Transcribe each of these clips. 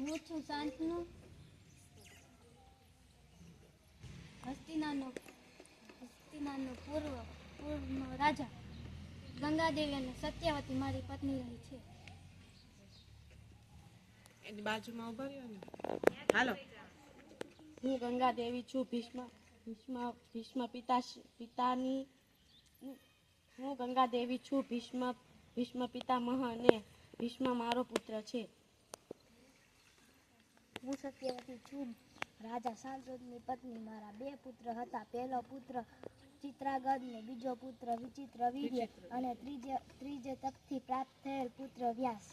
હું છું શાંતનુ હસ્તિનાનો હસ્તિનાનો પૂર્વ પૂર્વનો રાજા. ગંગાદેવી અને સત્યવતી મારી પત્ની રહી છે. એની બાજુમાં ઊભા રહ્યો ને? હાલો. હું ગંગા દેવી છું ભીષ્મ ભીષ્મ ભીષ્મ પિતા પિતાની હું ગંગા દેવી છું ભીષ્મ ભીષ્મ પિતામહ અને ભીષ્મ મારો પુત્ર છે. હું સત્યવતી છું. રાજા સાંસદની પત્ની મારા બે પુત્ર હતા. પહેલો પુત્ર ચિત્રાગઢ ને બીજો પુત્ર વિચિત્ર વીર્ય અને ત્રીજે ત્રીજે તકથી પ્રાપ્ત થયેલ પુત્ર વ્યાસ.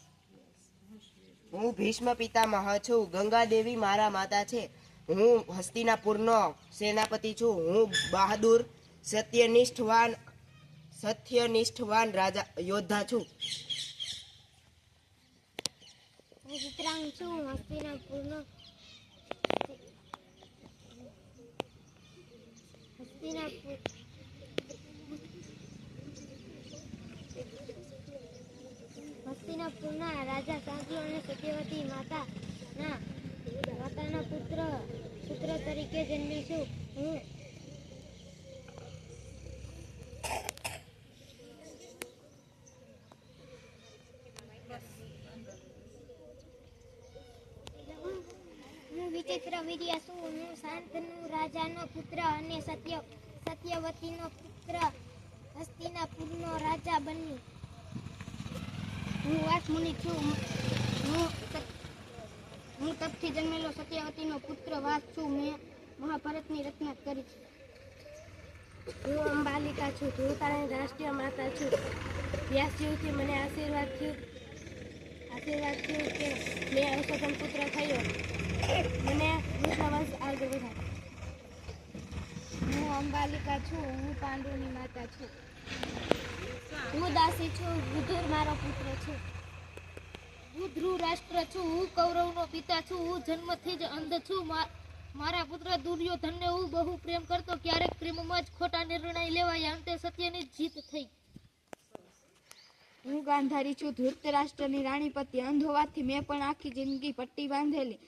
હું ભીષ્મ પિતામહ છું. ગંગાદેવી મારા માતા છે. હું હસ્તિનાપુરનો સેનાપતિ છું. હું બહાદુર સત્યનિષ્ઠવાન સત્યનિષ્ઠવાન રાજા યોદ્ધા છું. હું ચિત્રાંગ છું હસ્તિનાપુરનો હસ્તિનાપુર હસ્તિનાપુરના રાજા સાધુ અને સત્યવતી માતા ના માતાના પુત્ર પુત્ર તરીકે જન્મી છું હું હું વિચિત્ર વીર્ય છું હું શાંતનુ રાજાનો પુત્ર અને સત્ય, સત્યવતીનો પુત્ર હસ્તિનાપુરનો રાજા બની હું વાસમુનિ છું. હું હું તપથી જન્મેલો સત્યવતીનો પુત્ર વાસ છું. મેં મહાભારતની રચના કરી છે. હું અંબાલિકા છું. ધ્રુવતારાની રાષ્ટ્રીય માતા છું. વ્યાસજીવથી મને આશીર્વાદ થયું. આશીર્વાદ થયું કે મેં ઔષધમ પુત્ર થયો મને વંશ આગળ વધાર હું છું, હું પાંડુની માતા છું. હું દાસી છું વિદુર મારો પુત્ર છે. હું ધ્રુવ રાષ્ટ્ર છું, હું કૌરવનો પિતા છું, હું જન્મથી જ અંધ છું. મારા પુત્ર દુર્યોધનને હું બહુ પ્રેમ કરતો, ક્યારેક પ્રેમમાં જ ખોટા નિર્ણય લેવાય, અંતે સત્યની જીત થઈ. હું ગાંધારી છું ધૃતરાષ્ટ્રની રાણીપતિ. અંધ હોવાથી મેં પણ આખી જિંદગી પટ્ટી બાંધેલી.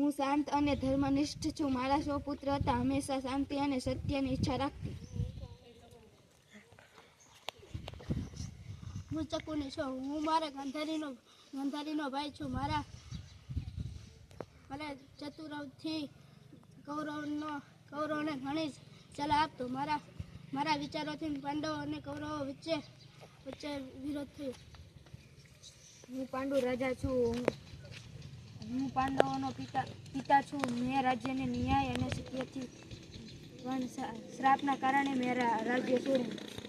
હું શાંત અને ધર્મનિષ્ઠ છું. મારા સૌ પુત્ર હતા. હંમેશા શાંતિ અને સત્યની ઈચ્છા રાખતી. હું ચકુની છું હું મારા ગંધારીનો ગંધારીનો ભાઈ છું. મારા મારા ચતુરવથી કૌરવનો કૌરવને ઘણી જ સલાહ આપતો. મારા મારા વિચારોથી પાંડવો અને કૌરવો વચ્ચે વચ્ચે વિરોધ થયો. હું પાંડુ રાજા છું. હું પાંડવોનો પિતા પિતા છું. મેં રાજ્યને ન્યાય અને સત્યથી પણ શ્રાપના કારણે મેં રાજ્ય છોડ્યું.